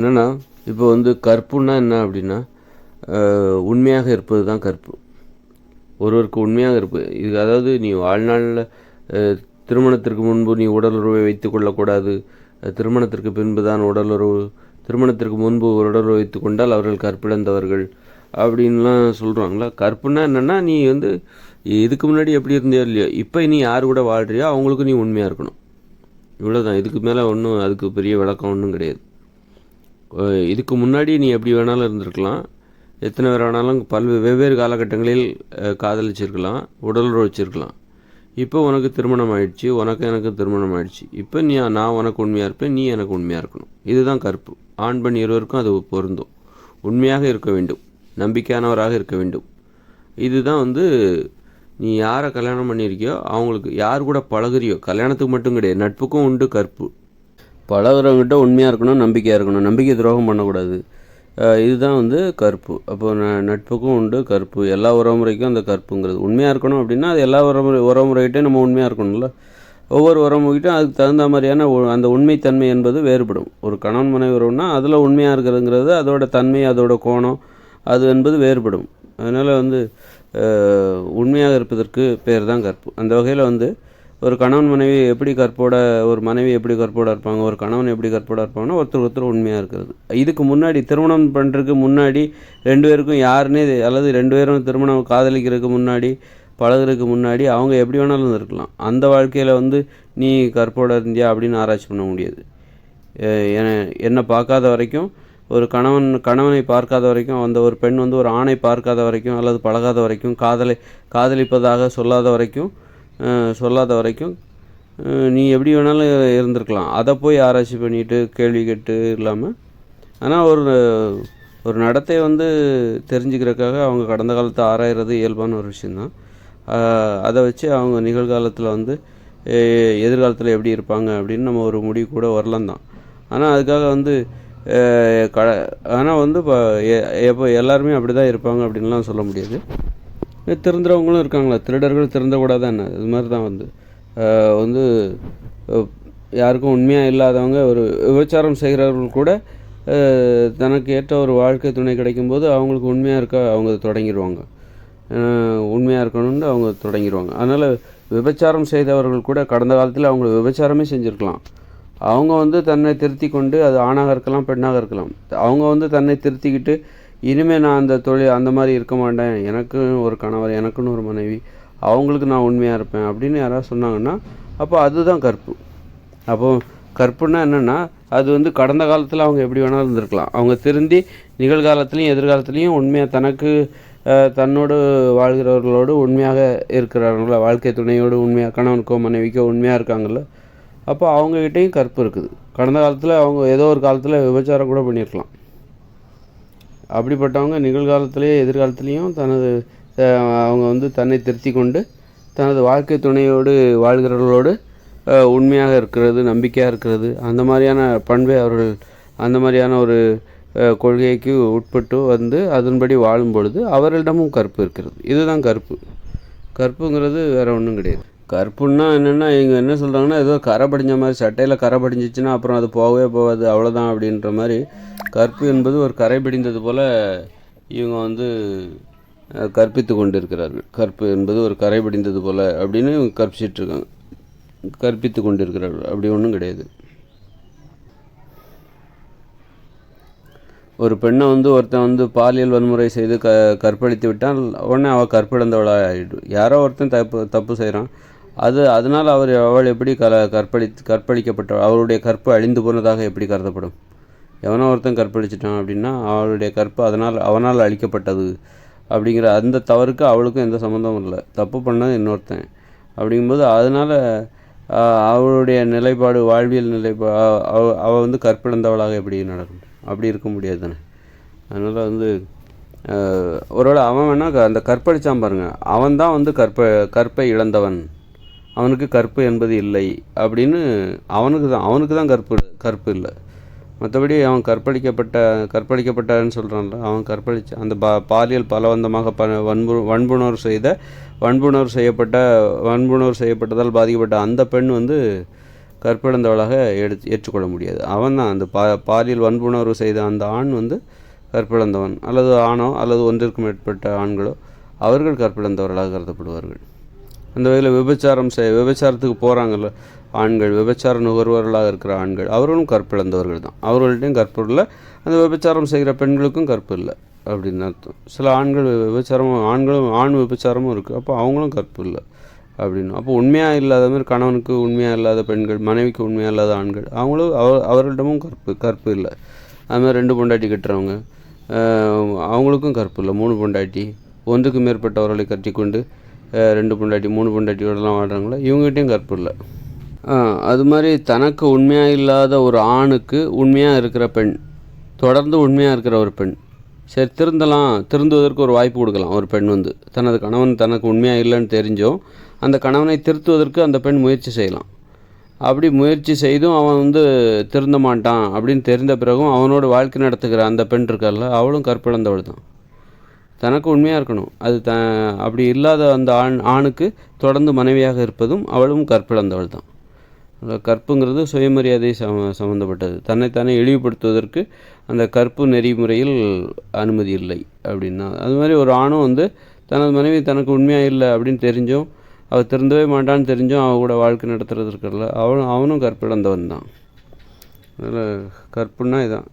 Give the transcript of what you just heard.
என்னென்னா இப்போ வந்து கற்புன்னா என்ன அப்படின்னா உண்மையாக இருப்பது தான் கற்பு. ஒருவருக்கு உண்மையாக இருப்பு இது அதாவது நீ வாழ்நாளில் திருமணத்திற்கு முன்பு நீ உடலுறவை வைத்து கொள்ளக்கூடாது. திருமணத்திற்கு பின்பு தான் உடலுறவு திருமணத்திற்கு முன்பு ஒரு உடலுறவு வைத்து கொண்டால் அவர்கள் கற்பிழந்தவர்கள் அப்படின்லாம் சொல்கிறாங்களா கற்புனா என்னென்னா நீ வந்து இதுக்கு முன்னாடி எப்படி இருந்தியோ இல்லையோ இப்போ நீ யார் கூட வாழ்றியோ அவங்களுக்கு நீ உண்மையாக இருக்கணும். இவ்வளோதான் இதுக்கு மேலே ஒன்றும் அதுக்கு பெரிய விளக்கம் ஒன்றும் கிடையாது. இதுக்கு முன்னாடி நீ எப்படி வேணாலும் இருந்திருக்கலாம். எத்தனை பேர் வேணாலும் பல்வே வெவ்வேறு காலகட்டங்களில் காதலிச்சிருக்கலாம் உடலுறவு வச்சிருக்கலாம் இப்போ உனக்கு திருமணம் ஆயிடுச்சு உனக்கு எனக்கு திருமணம் ஆயிடுச்சு. இப்போ நீ நான் உனக்கு உண்மையாக இருப்பேன் நீ எனக்கு உண்மையாக இருக்கணும். இதுதான் கற்பு ஆண் பெண் இருவருக்கும் அது பொருந்தும். உண்மையாக இருக்க வேண்டும். நம்பிக்கையானவராக இருக்க வேண்டும். இதுதான் வந்து நீ யாரை கல்யாணம் பண்ணியிருக்கியோ அவங்களுக்கு யார் கூட பழகுறியோ கல்யாணத்துக்கு மட்டும் கிடையாது நட்புக்கும் உண்டு கற்பு பழகிறவங்ககிட்ட உண்மையாக இருக்கணும் நம்பிக்கையாக இருக்கணும். நம்பிக்கை துரோகம் பண்ணக்கூடாது. இதுதான் வந்து கற்பு அப்போ ந நட்புக்கும் உண்டு கற்பு எல்லா உறவுமுறைக்கும் அந்த கற்புங்கிறது உண்மையாக இருக்கணும் அப்படின்னா அது எல்லா உறவுமுறை உறவுமுறைகிட்டையும் நம்ம உண்மையாக இருக்கணும்ல. ஒவ்வொரு உறவுமுறைகிட்டும் அதுக்கு தகுந்த மாதிரியான அந்த உண்மைத்தன்மை என்பது வேறுபடும். ஒரு கணவன் மனைவி உறவுனா அதில் உண்மையாக இருக்கிறதுங்கிறது அதோட தன்மை அதோட கோணம் அது என்பது வேறுபடும். அதனால் வந்து உண்மையாக இருப்பதற்கு பேர் தான் கற்பு அந்த வகையில் வந்து ஒரு கணவன் மனைவி எப்படி கற்போட ஒரு மனைவி எப்படி கற்போட இருப்பாங்க ஒரு கணவன் எப்படி கற்போட இருப்பாங்கன்னா ஒருத்தர் ஒருத்தர் உண்மையாக இருக்கிறது. இதுக்கு முன்னாடி திருமணம் பண்ணுறதுக்கு முன்னாடி ரெண்டு பேருக்கும் யாருன்னே அல்லது ரெண்டு பேரும் திருமணம் காதலிக்கிறதுக்கு முன்னாடி பழகுறதுக்கு முன்னாடி அவங்க எப்படி வேணாலும் இருந்திருக்கலாம். அந்த வாழ்க்கையில் வந்து நீ கற்போட இருந்தியா அப்படின்னு ஆராய்ச்சி பண்ண முடியாது. என்னை பார்க்காத வரைக்கும் ஒரு கணவன் கணவனை பார்க்காத வரைக்கும் அந்த ஒரு பெண் வந்து ஒரு ஆணை பார்க்காத வரைக்கும் அல்லது பழகாத வரைக்கும் காதலை காதலிப்பதாக சொல்லாத வரைக்கும் சொல்லாத வரைக்கும் நீ எப்படி வேணாலும் இருந்திருக்கலாம். அதை போய் ஆராய்ச்சி பண்ணிட்டு கேள்வி கேட்டு இல்லாமல் ஆனால் ஒரு ஒரு நடத்தை வந்து தெரிஞ்சுக்கிறதுக்காக அவங்க கடந்த காலத்தை ஆராயிறது இயல்பான ஒரு விஷயந்தான் அதை வச்சு அவங்க நிகழ்காலத்தில் வந்து எதிர்காலத்தில் எப்படி இருப்பாங்க அப்படின்னு நம்ம ஒரு முடிவு கூட வரலாம் தான். ஆனால் அதுக்காக வந்து க ஆனால் வந்து இப்போ எப்போ எல்லாருமே அப்படி தான் இருப்பாங்க அப்படின்லாம் சொல்ல முடியாது. திறந்துறவங்களும் இருக்காங்களா? திருடர்கள் திறந்தக்கூடாது என்ன இது மாதிரி தான் வந்து வந்து யாருக்கும் உண்மையாக இல்லாதவங்க ஒரு விபச்சாரம் செய்கிறவர்கள் கூட தனக்கு ஏற்ற ஒரு வாழ்க்கை துணை கிடைக்கும்போது அவங்களுக்கு உண்மையாக இருக்க? அவங்க தொடங்கிடுவாங்க. உண்மையாக இருக்கணும்னு அவங்க தொடங்கிடுவாங்க. அதனால் விபச்சாரம் செய்தவர்கள் கூட கடந்த காலத்தில் அவங்க விபச்சாரமே செஞ்சுருக்கலாம். அவங்க வந்து தன்னை திருத்தி கொண்டு அது ஆணாக இருக்கலாம் பெண்ணாக இருக்கலாம். அவங்க வந்து தன்னை திருத்திக்கிட்டு இனிமேல் நான் அந்த தொழில் அந்த மாதிரி இருக்க மாட்டேன். எனக்குன்னு ஒரு கணவர் எனக்குன்னு ஒரு மனைவி அவங்களுக்கு நான் உண்மையாக இருப்பேன் அப்படின்னு யாராவது சொன்னாங்கன்னா அப்போ அதுதான் கற்பு. அப்போ கற்புன்னா என்னென்னா அது வந்து கடந்த காலத்தில் அவங்க எப்படி வேணாலும் இருந்திருக்கலாம். அவங்க திருந்தி நிகழ்காலத்துலேயும் எதிர்காலத்துலேயும் உண்மையாக தனக்கு தன்னோடு வாழ்கிறவர்களோடு உண்மையாக இருக்கிறார்களா? வாழ்க்கை துணையோடு உண்மையாக கணவனுக்கோ மனைவிக்கோ உண்மையாக இருக்காங்கல்ல? அப்போ அவங்கக்கிட்டேயும் கற்பு இருக்குது. கடந்த காலத்தில் அவங்க ஏதோ ஒரு காலத்தில் விபச்சாரம் கூட பண்ணியிருக்கலாம். அப்படிப்பட்டவங்க நிகழ்காலத்திலேயே எதிர்காலத்துலேயும் தனது அவங்க வந்து தன்னை திருத்தி கொண்டு தனது வாழ்க்கை துணையோடு வாழ்கிறவர்களோடு உண்மையாக இருக்கிறது நம்பிக்கையாக இருக்கிறது அந்த மாதிரியான பண்பை அவர்கள் அந்த மாதிரியான ஒரு கொள்கைக்கு உட்பட்டு வந்து அதன்படி வாழும் பொழுது அவர்களிடமும் கற்பு இருக்கிறது. இதுதான் கற்பு கற்புங்கிறது வேறு ஒன்றும் கிடையாது. கற்புன்னா என்னென்னா இவங்க என்ன சொல்கிறாங்கன்னா ஏதோ கரை படிஞ்ச மாதிரி சட்டையில் கரை படிஞ்சிச்சுன்னா அப்புறம் அது போகவே போகாது அவ்வளோதான் அப்படின்ற மாதிரி. கற்பு என்பது ஒரு கரை பிடிந்தது போல் இவங்க வந்து கற்பித்து கொண்டிருக்கிறார்கள். கற்பு என்பது ஒரு கரை பிடிந்தது போல் அப்படின்னு இவங்க கற்பிச்சிட்ருக்காங்க. கற்பித்து கொண்டிருக்கிறார்கள். அப்படி ஒன்றும் கிடையாது. ஒரு பெண்ணை வந்து ஒருத்தன் வந்து பாலியல் வன்முறை செய்து க கற்பழித்து விட்டால் உடனே அவள் கற்பிழந்தவளாக ஆகிடும் யாரோ ஒருத்தன் தப்பு தப்பு செய்கிறான் அது அதனால் அவர் அவள் எப்படி கல கற்பழி கற்பழிக்கப்பட்டவள் அவருடைய கற்பு அழிந்து போனதாக எப்படி கருதப்படும்? எவனோ ஒருத்தன் கற்பழிச்சிட்டான் அப்படின்னா அவளுடைய கற்பு அதனால் அவனால் அழிக்கப்பட்டது. அப்படிங்கிற அந்த தவறுக்கு அவளுக்கும் எந்த சம்மந்தமும் இல்லை. தப்பு பண்ணது இன்னொருத்தன். அப்படிங்கும்போது அதனால் அவளுடைய நிலைப்பாடு வாழ்வியல் நிலைப்பா அவ அவள் வந்து கற்பிழந்தவளாக எப்படி நடக்கும்? அப்படி இருக்க முடியாது தானே. அதனால் வந்து ஒருவேளை அவன் வேணால் அந்த கற்பழிச்சான் பாருங்கள் அவன் தான் வந்து கற்ப கற்பை இழந்தவன். அவனுக்கு கற்பு என்பது இல்லை அப்படின்னு அவனுக்கு தான் அவனுக்கு தான் கற்பு கற்பு இல்லை. மற்றபடி அவன் கற்பழிக்கப்பட்ட கற்பழிக்கப்பட்டான்னு சொல்கிறான்ல அவன் கற்பழிச்ச அந்த பா பாலியல் பலவந்தமாக ப வன்பு வன்புணர்வு செய்த வன்புணர்வு செய்யப்பட்ட வன்புணர்வு செய்யப்பட்டதால் பாதிக்கப்பட்ட அந்த பெண் வந்து கற்பிழந்தவளாக எடுத்து ஏற்றுக்கொள்ள முடியாது. அவன் தான் அந்த பா பாலியல் வன்புணர்வு செய்த அந்த ஆண் வந்து கற்பிழந்தவன் அல்லது ஆணோ அல்லது ஒன்றிற்கும் மேற்பட்ட ஆண்களோ அவர்கள் கற்பிழந்தவர்களாக கருதப்படுவார்கள். அந்த வகையில் விபச்சாரம் செய் விபச்சாரத்துக்கு போகிறாங்கல்ல ஆண்கள் விபச்சார நுகர்வோர்களாக இருக்கிற ஆண்கள் அவர்களும் கற்பிழந்தவர்கள் தான். அவர்கள்ட்டையும் கற்பு இல்லை அந்த விபச்சாரம் செய்கிற பெண்களுக்கும் கற்பு இல்லை அப்படின்னு அர்த்தம். சில ஆண்கள் விபச்சாரமும் ஆண்களும் ஆண் விபச்சாரமும் இருக்குது அப்போ அவங்களும் கற்பு இல்லை அப்படின்னு. அப்போ உண்மையாக இல்லாத மாதிரி கணவனுக்கு உண்மையாக இல்லாத பெண்கள் மனைவிக்கு உண்மையாக இல்லாத ஆண்கள் அவங்களும் அவ அவர்களிடமும் கற்பு கற்பு இல்லை. அது மாதிரி ரெண்டு பொண்டாட்டி கட்டுறவங்க அவங்களுக்கும் கற்பு இல்லை மூணு பொண்டாட்டி ஒன்றுக்கு மேற்பட்டவர்களை கட்டி கொண்டு ரெண்டு பொண்டாட்டி மூணு பொண்டாட்டியோடலாம் வாழ்கிறாங்களோ இவங்ககிட்டையும் கற்பு இல்லை. அது மாதிரி தனக்கு உண்மையாக இல்லாத ஒரு ஆணுக்கு உண்மையாக இருக்கிற பெண் தொடர்ந்து உண்மையாக இருக்கிற ஒரு பெண் சரி திருந்தலாம் திருந்துவதற்கு ஒரு வாய்ப்பு கொடுக்கலாம். ஒரு பெண் வந்து தனது கணவன் தனக்கு உண்மையாக இல்லைன்னு தெரிஞ்சும் அந்த கணவனை திருத்துவதற்கு அந்த பெண் முயற்சி செய்யலாம். அப்படி முயற்சி செய்தும் அவன் வந்து திருந்த மாட்டான் அப்படின்னு தெரிந்த பிறகும் அவனோட வாழ்க்கை நடத்துகிற அந்த பெண் இருக்கார்ல அவளும் கற்பிழந்தவள் தான் தனக்கு உண்மையாக இருக்கணும். அது த அப்படி இல்லாத அந்த ஆண் ஆணுக்கு தொடர்ந்து மனைவியாக இருப்பதும் அவளும் கற்பிழந்தவள் தான் கற்புங்கிறது சுயமரியாதை சம சம்மந்தப்பட்டது தன்னைத்தானே இழிவுபடுத்துவதற்கு அந்த கற்பு நெறிமுறையில் அனுமதி இல்லை அப்படின்னா. அது மாதிரி ஒரு ஆணும் வந்து தனது மனைவி தனக்கு உண்மையாக இல்லை அப்படின்னு தெரிஞ்சும் அவள் திருந்தவே மாட்டான்னு தெரிஞ்சும் அவள் கூட வாழ்க்கை நடத்துறது இருக்கல அவனும் அவனும் கற்பிழந்தவன் தான் அதில் கற்புன்னா இதான்.